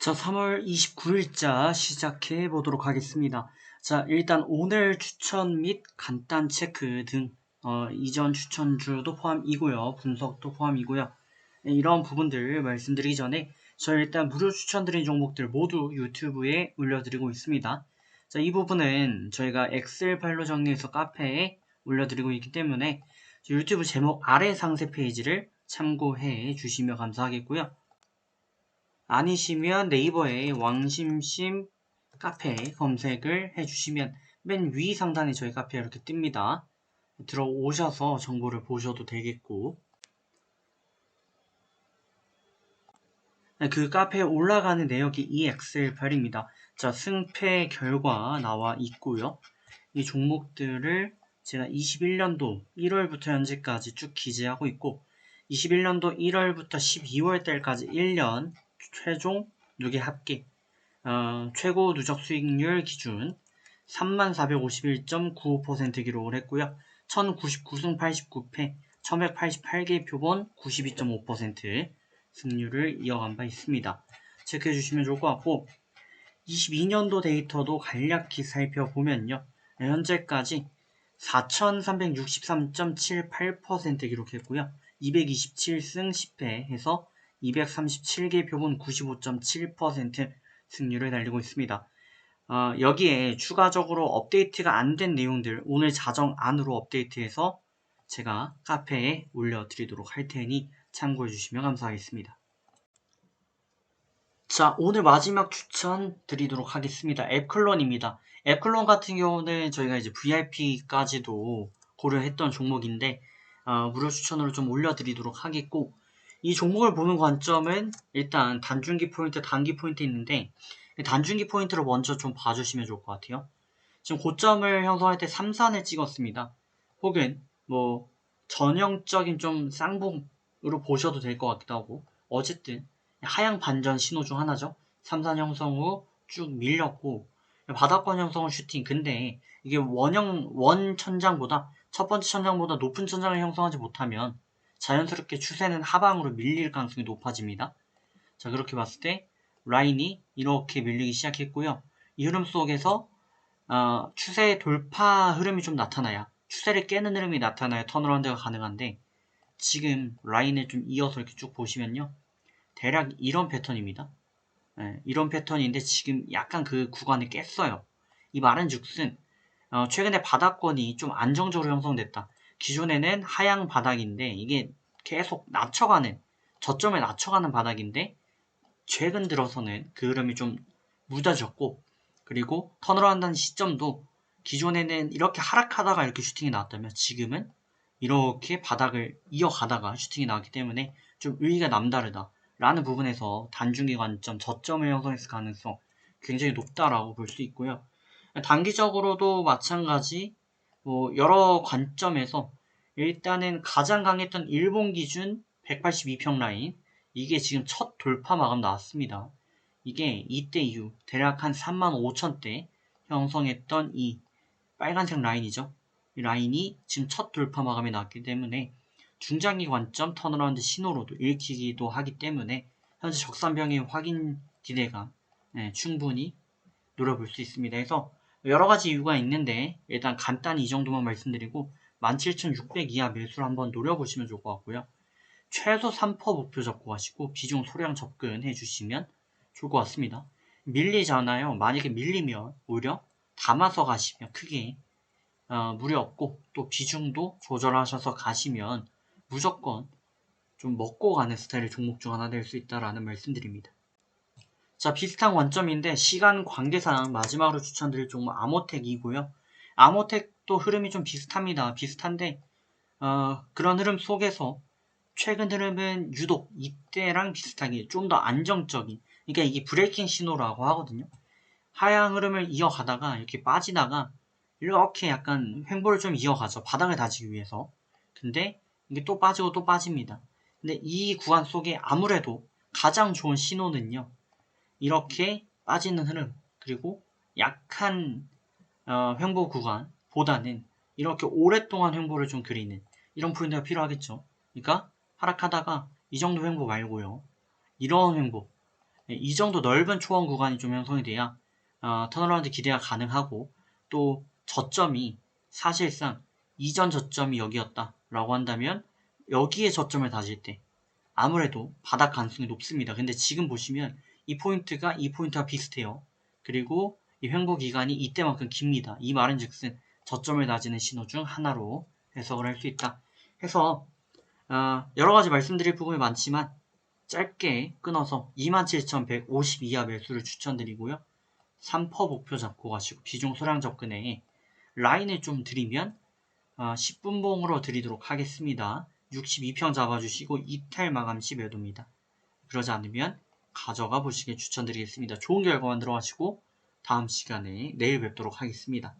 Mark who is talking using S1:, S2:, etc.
S1: 자, 3월 29일자 시작해 보도록 하겠습니다. 자, 일단 오늘 추천 및 간단 체크 등 어, 이전 추천주도 포함이고요. 분석도 포함이고요. 네, 이런 부분들 말씀드리기 전에 저 일단 무료 추천드린 종목들 모두 유튜브에 올려드리고 있습니다. 자, 이 부분은 저희가 엑셀 파일로 정리해서 카페에 올려드리고 있기 때문에 유튜브 제목 아래 상세 페이지를 참고해 주시면 감사하겠고요. 아니시면 네이버에 왕심심 카페 검색을 해주시면 맨 위 상단에 저희 카페 이렇게 뜹니다. 들어오셔서 정보를 보셔도 되겠고 네, 그 카페에 올라가는 내역이 이 엑셀 파일입니다. 자, 승패 결과 나와 있고요. 이 종목들을 제가 21년도 1월부터 현재까지 쭉 기재하고 있고 21년도 1월부터 12월 달까지 1년 최종 누계 합계 어, 최고 누적 수익률 기준 3451.95% 기록을 했고요. 1099승 89패 1188개 표본 92.5% 승률을 이어간 바 있습니다. 체크해 주시면 좋을 것 같고 22년도 데이터도 간략히 살펴보면요. 현재까지 4363.78% 기록했고요. 227승 10패 해서 237개 표본 95.7% 승률을 달리고 있습니다. 어, 여기에 추가적으로 업데이트가 안 된 내용들 오늘 자정 안으로 업데이트해서 제가 카페에 올려드리도록 할 테니 참고해 주시면 감사하겠습니다. 자, 오늘 마지막 추천 드리도록 하겠습니다. 앱클론입니다. 앱클론 같은 경우는 저희가 이제 VIP까지도 고려했던 종목인데 어, 무료 추천으로 좀 올려드리도록 하겠고 이 종목을 보는 관점은 일단 단중기 포인트, 단기 포인트 있는데 단중기 포인트를 먼저 좀 봐주시면 좋을 것 같아요. 지금 고점을 형성할 때 3산을 찍었습니다. 혹은 뭐 전형적인 좀 쌍봉으로 보셔도 될 것 같기도 하고 어쨌든 하향 반전 신호 중 하나죠. 3산 형성 후 쭉 밀렸고 바닥권 형성은 슈팅 근데 이게 원형 원 천장보다 첫 번째 천장보다 높은 천장을 형성하지 못하면 자연스럽게 추세는 하방으로 밀릴 가능성이 높아집니다. 자 그렇게 봤을 때 라인이 이렇게 밀리기 시작했고요. 이 흐름 속에서 어, 추세 돌파 흐름이 좀 나타나야 추세를 깨는 흐름이 나타나야 턴어라운드가 가능한데 지금 라인을 좀 이어서 이렇게 쭉 보시면요. 대략 이런 패턴입니다. 네, 이런 패턴인데 지금 약간 그 구간을 깼어요. 이 말은 즉슨 어, 최근에 바닥권이 좀 안정적으로 형성됐다. 기존에는 하향 바닥인데 이게 계속 낮춰가는 저점에 낮춰가는 바닥인데 최근 들어서는 그 흐름이 좀 무뎌졌고 그리고 턴으로 한다는 시점도 기존에는 이렇게 하락하다가 이렇게 슈팅이 나왔다면 지금은 이렇게 바닥을 이어가다가 슈팅이 나왔기 때문에 좀 의의가 남다르다 라는 부분에서 단중기 관점 저점을 형성했을 가능성 굉장히 높다라고 볼 수 있고요. 단기적으로도 마찬가지 뭐 여러 관점에서 일단은 가장 강했던 일본 기준 182평 라인 이게 지금 첫 돌파 마감 나왔습니다. 이게 이때 이후 대략 한 3만 5천대 형성했던 이 빨간색 라인이죠. 이 라인이 지금 첫 돌파 마감이 나왔기 때문에 중장기 관점 턴어라운드 신호로도 읽히기도 하기 때문에 현재 적산병의 확인 기대가 네, 충분히 노려볼 수 있습니다. 그래서 여러 가지 이유가 있는데 일단 간단히 이 정도만 말씀드리고 17,600 이하 매수를 한번 노려보시면 좋을 것 같고요. 최소 3% 목표 잡고 가시고 비중 소량 접근해 주시면 좋을 것 같습니다. 밀리잖아요. 만약에 밀리면 오히려 담아서 가시면 크게 어, 무리 없고 또 비중도 조절하셔서 가시면 무조건 좀 먹고 가는 스타일의 종목 중 하나 될 수 있다라는 말씀드립니다. 자 비슷한 관점인데 시간 관계상 마지막으로 추천드릴 종목 아모텍이고요. 아모텍도 흐름이 좀 비슷합니다. 비슷한데 어, 그런 흐름 속에서 최근 흐름은 유독 이때랑 비슷하게 좀 더 안정적인 그러니까 이게 브레이킹 신호라고 하거든요. 하향 흐름을 이어가다가 이렇게 빠지다가 이렇게 약간 횡보를 좀 이어가죠. 바닥을 다지기 위해서. 근데 이게 또 빠지고 또 빠집니다. 근데 이 구간 속에 아무래도 가장 좋은 신호는요. 이렇게 빠지는 흐름 그리고 약한 어, 횡보 구간보다는 이렇게 오랫동안 횡보를 좀 그리는 이런 포인트가 필요하겠죠. 그러니까 하락하다가 이 정도 횡보 말고요. 이런 횡보 네, 이 정도 넓은 초원 구간이 좀 형성이 돼야 어, 턴어라운드 기대가 가능하고 또 저점이 사실상 이전 저점이 여기였다 라고 한다면 여기에 저점을 다질 때 아무래도 바닥 가능성이 높습니다. 근데 지금 보시면 이 포인트가 이 포인트와 비슷해요. 그리고 이 횡보 기간이 이때만큼 깁니다. 이 말은 즉슨 저점을 다지는 신호 중 하나로 해석을 할 수 있다. 해서 어, 여러 가지 말씀드릴 부분이 많지만 짧게 끊어서 27,150 이하 매수를 추천드리고요. 3퍼 목표 잡고 가시고 비중 소량 접근에 라인을 좀 드리면 어, 10분봉으로 드리도록 하겠습니다. 62평 잡아주시고 이탈 마감 시 매도입니다. 그러지 않으면 가져가 보시길 추천드리겠습니다. 좋은 결과 만들어 가시고 다음 시간에 내일 뵙도록 하겠습니다.